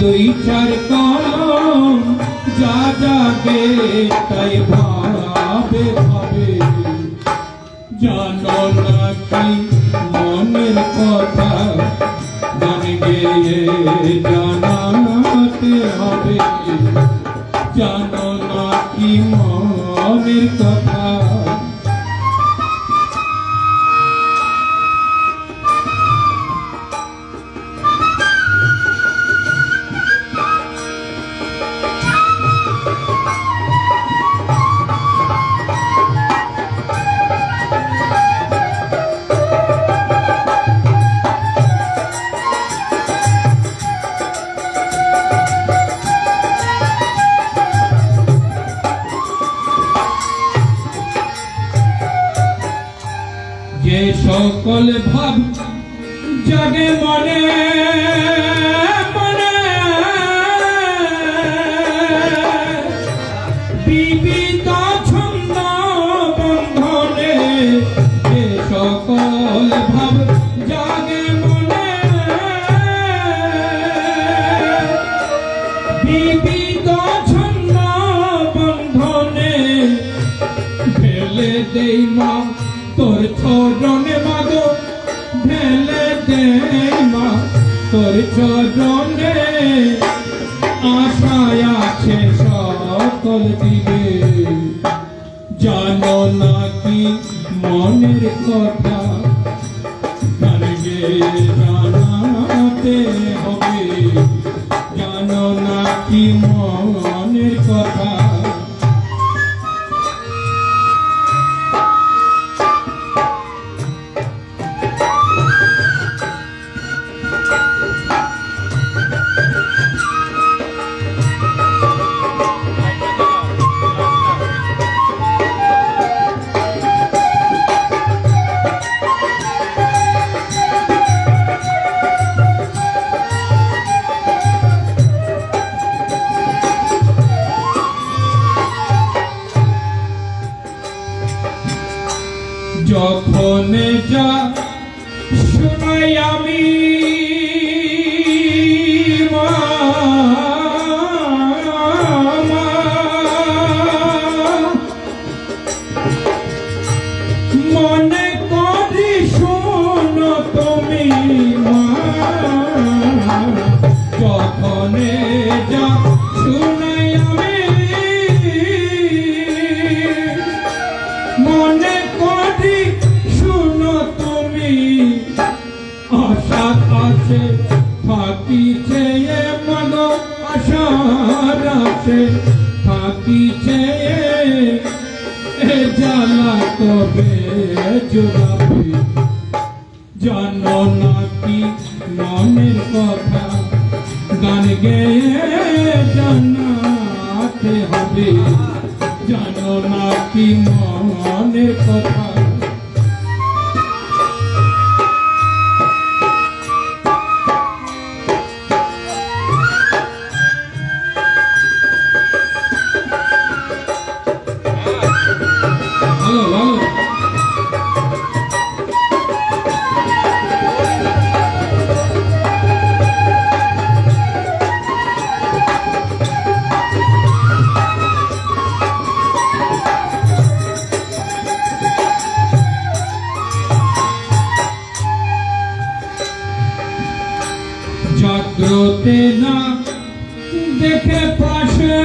দুই চার কারণ যা যাবে তাই ভাবে ভাবে। জানো নাকি মনের কথা? গান গেয়ে জানাতে হবে। জানো সকল ভাব জাগে মনে মনে। বিবিধ ছন্দ বন্ধনে ঢেলে দেই মা তোর চরণে মাগো, ঢেলে দেই মা। তোর চরণে আশায় আছে সকল দিকে জানো নাকি মনের কথা? জানাতে হবে। জানো নাকি মনের যখন যা শোনাই আমি মনে করি শোনো তুমি মা যখন আশা আছে থাকিছে এ মন আশার আছে থাকিছে এ জ্বালা জোড়াবে নাকি মনের কথা? গান গেয়ে জানাতে হবে। জানো নাকি মনের কথা? জাগ্রতে না দেখে পাশে।